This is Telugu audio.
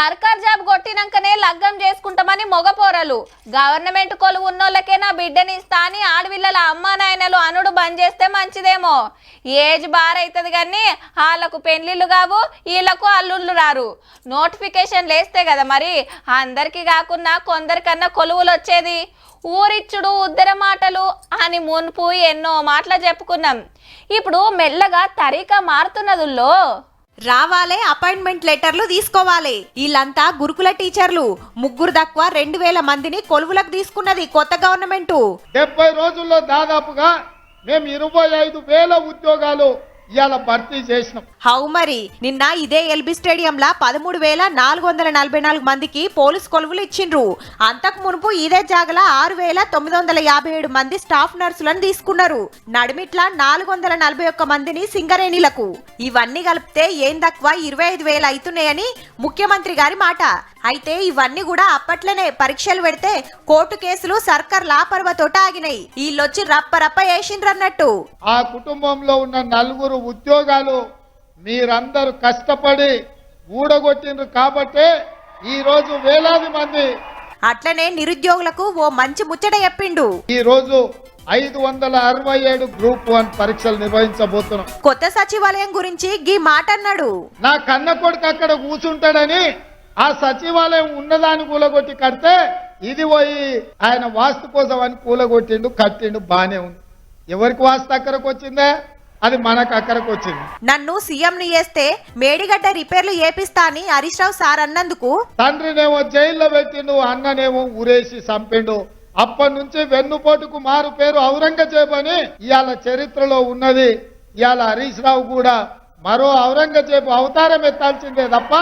సర్కార్ జాబ్ కొట్టినాకనే లగ్గం చేసుకుంటామని మొగపోరలు. గవర్నమెంట్ కొలువు ఉన్నోళ్ళకే నా బిడ్డని ఇస్తా అని ఆడపిల్లల అమ్మా నాయనలు అనుడు బంద్ చేస్తే మంచిదేమో. ఏజ్ బార్ అవుతుంది కానీ వాళ్ళకు పెళ్ళిళ్ళు కావు వీళ్ళకు అల్లుళ్ళు రారు. నోటిఫికేషన్ లేస్తే కదా మరి అందరికీ కాకుండా కొందరికన్నా కొలువులు వచ్చేది. ఊరిచ్చుడు ఉద్దర మాటలు అని మున్పు ఎన్నో మాటలు చెప్పుకున్నాం. ఇప్పుడు మెల్లగా తరిక మారుతున్నదుల్లో. రావాలే అపాయింట్మెంట్ లెటర్లు తీసుకోవాలి. వీళ్ళంతా గురుకుల టీచర్లు. ముగ్గురు తక్కువ రెండు వేల మందిని కొలువులకు తీసుకున్నది కొత్త గవర్నమెంట్. డెబ్బై రోజుల్లో దాదాపుగా మేము ఇరవై ఐదు వేల ఉద్యోగాలు ఇవాళ భర్తీ చేసినాం. హౌ మరి? నిన్న ఇదే ఎల్బీ స్టేడియంలా పదమూడు వేల నాలుగు వందల నలభై నాలుగు మందికి పోలీస్ కొలువులు ఇచ్చిండ్రు. అంతకు మునుపు ఇదే జాగల ఆరు వేల తొమ్మిది వందల యాభై ఏడు మంది స్టాఫ్ నర్సులను తీసుకున్నారు. నడిమిట్ల నాలుగు వందల నలభై ఒక్క మందిని సింగరేణిలకు. ఇవన్నీ కలిపితే ఏం తక్కువ ఇరవై ఐదు వేలు అవుతున్నాయని ముఖ్యమంత్రి గారి మాట. అయితే ఇవన్నీ కూడా అప్పట్లోనే పరీక్షలు పెడితే కోర్టు కేసులు సర్కార్ లాపర్వతోట ఆగినాయి. వీళ్ళొచ్చి రప్ప రప్ప వేసిండ్రన్నట్టు ఆ కుటుంబంలో ఉన్న నలుగురు ఉద్యోగాలు మీరందరూ కష్టపడి ఊడగొట్టిండ్రు కాబట్టే ఈరోజు వేలాది మంది అట్లనే నిరుద్యోగులకు ఓ మంచి ముచ్చట చెప్పిండు. ఈరోజు ఐదు వందల అరవై ఏడు గ్రూప్ వన్ పరీక్షలు నిర్వహించబోతున్నాం. కొత్త సచివాలయం గురించి గీ మాట అన్నాడు నా కన్న కొడుకు అక్కడ కూర్చుంటాడని ఆ సచివాలయం ఉన్నదాన్ని కూలగొట్టి కడితే ఇది పోయి ఆయన వాస్తు కోసం అని కూలగొట్టిండు కట్టిండు బానే ఉంది. ఎవరికి వాస్తు అక్కడికి వచ్చిందే? అది మనకు అక్కడికి వచ్చింది. నన్ను సీఎంని చేస్తే మేడిగడ్డ రిపేర్లు చేపిస్తా అని హరీష్ రావు సార్ అన్నందుకు? తండ్రినేమో జైల్లో పెట్టిండు అన్ననేమో ఊరేసి చంపిండు. అప్పటి నుంచి వెన్నుపోటుకు మారు పేరు ఔరంగజేబు అని ఇవాళ చరిత్రలో ఉన్నది. ఇవాళ హరీష్ రావు కూడా మరో ఔరంగజేబు అవతారం ఎత్తాల్సిందే తప్ప